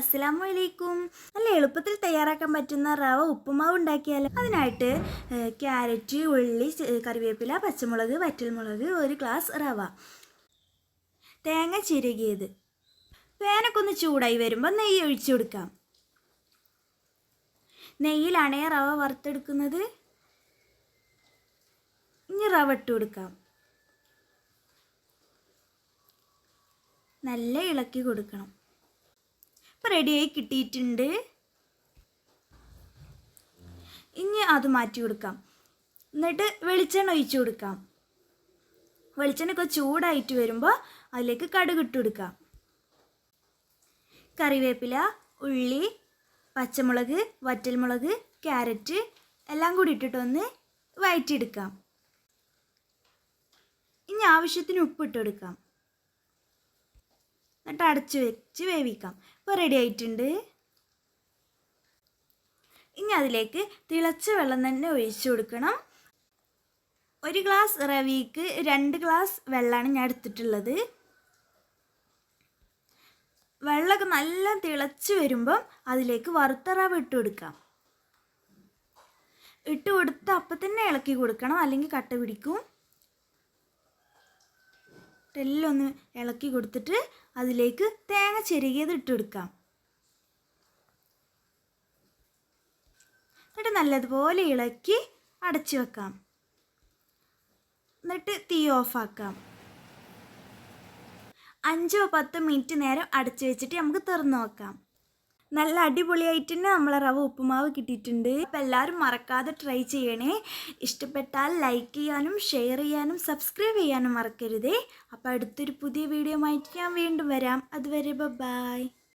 അസ്സലാമു അലൈക്കും. നല്ല എളുപ്പത്തിൽ തയ്യാറാക്കാൻ പറ്റുന്ന റവ ഉപ്പുമാവ് ഉണ്ടാക്കിയാലും അതിനായിട്ട് ക്യാരറ്റ് ഉള്ളി കറിവേപ്പില പച്ചമുളക് വറ്റൽമുളക് ഒരു ഗ്ലാസ് റവ. തേങ്ങ ചിരകിയത്. പേനൊക്കെ ഒന്ന് ചൂടായി വരുമ്പോൾ നെയ്യ് ഒഴിച്ചു കൊടുക്കാം. നെയ്യിലാണേ റവ വറുത്തെടുക്കുന്നത്. ഇനി റവ ഇട്ട് കൊടുക്കാം. നല്ല ഇളക്കി കൊടുക്കണം. ഇപ്പം റെഡിയായി കിട്ടിയിട്ടുണ്ട്. ഇനി അത് മാറ്റി കൊടുക്കാം. എന്നിട്ട് വെളിച്ചെണ്ണ ഒഴിച്ചു കൊടുക്കാം. വെളിച്ചെണ്ണയൊക്കെ ചൂടായിട്ട് വരുമ്പോൾ അതിലേക്ക് കടുക് ഇട്ട് കൊടുക്കാം. കറിവേപ്പില ഉള്ളി പച്ചമുളക് വറ്റൽമുളക് ക്യാരറ്റ് എല്ലാം കൂടി ഇട്ടിട്ടൊന്ന് വയറ്റിയെടുക്കാം. ഇനി ആവശ്യത്തിന് ഉപ്പ് ഇട്ട് കൊടുക്കാം. എന്നിട്ട് അടച്ചു വെച്ച് വേവിക്കാം. ഇപ്പോൾ റെഡി ആയിട്ടുണ്ട്. ഇനി അതിലേക്ക് തിളച്ച വെള്ളം തന്നെ ഒഴിച്ചു കൊടുക്കണം. ഒരു ഗ്ലാസ് റവിക്ക് രണ്ട് ഗ്ലാസ് വെള്ളമാണ് ഞാൻ എടുത്തിട്ടുള്ളത്. വെള്ളമൊക്കെ നല്ല തിളച്ച് വരുമ്പം അതിലേക്ക് വറുത്ത റവ ഇട്ട് കൊടുക്കാം. ഇട്ട് കൊടുത്ത് അപ്പം തന്നെ ഇളക്കി കൊടുക്കണം. അല്ലെങ്കിൽ കട്ട പിടിക്കും. എല്ലാം ഒന്ന് ഇളക്കി കൊടുത്തിട്ട് അതിലേക്ക് തേങ്ങ ചെരുകിയത് ഇട്ട് കൊടുക്കാം. എന്നിട്ട് നല്ലതുപോലെ ഇളക്കി അടച്ചു വെക്കാം. എന്നിട്ട് തീ ഓഫാക്കാം. അഞ്ചോ പത്തോ മിനിറ്റ് നേരം അടച്ചു വെച്ചിട്ട് നമുക്ക് തുറന്നു നോക്കാം. നല്ല അടിപൊളിയായിട്ട് തന്നെ നമ്മളെ റവ ഉപ്പുമാവ് കിട്ടിയിട്ടുണ്ട്. അപ്പം എല്ലാവരും മറക്കാതെ ട്രൈ ചെയ്യണേ. ഇഷ്ടപ്പെട്ടാൽ ലൈക്ക് ചെയ്യാനും ഷെയർ ചെയ്യാനും സബ്സ്ക്രൈബ് ചെയ്യാനും മറക്കരുതേ. അപ്പോൾ അടുത്തൊരു പുതിയ വീഡിയോ ആയിട്ട് ഞാൻ വീണ്ടും വരാം. അതുവരെ ബൈ